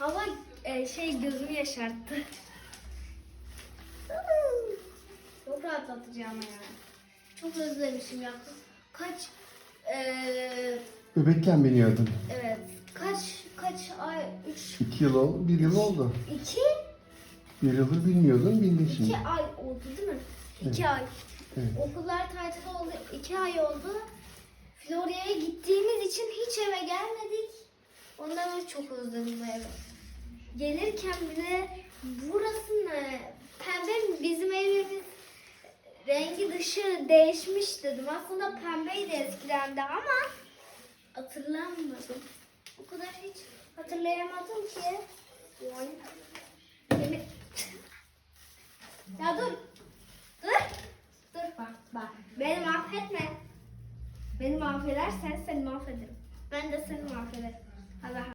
Hava e, şey gözümü yaşarttı. Çok rahatlatıcı ama yani. Çok özlemişim ya. Kaç eee Bebekken biniyordun. evet kaç kaç ay üç İki yıl oldu, bir yıl oldu. iki Bir yıldır bilmiyordun, bindin şimdi. iki ay oldu değil mi? İki ay. Evet. Okullar tatil oldu. iki ay oldu. Florya'ya gittiğimiz için hiç eve gelmedik. Çok özledim evi. Gelirken bile burası ne? Pembe bizim evimiz rengi dışı değişmiş dedim. Aslında pembeydi eskiden de ama hatırlamadım. O kadar hiç hatırlayamadım ki. Ya dur. Dur. Dur bak bak. Beni mahvetme. Beni mahvedersen seni mahvederim. Ben de seni mahvederim. Allah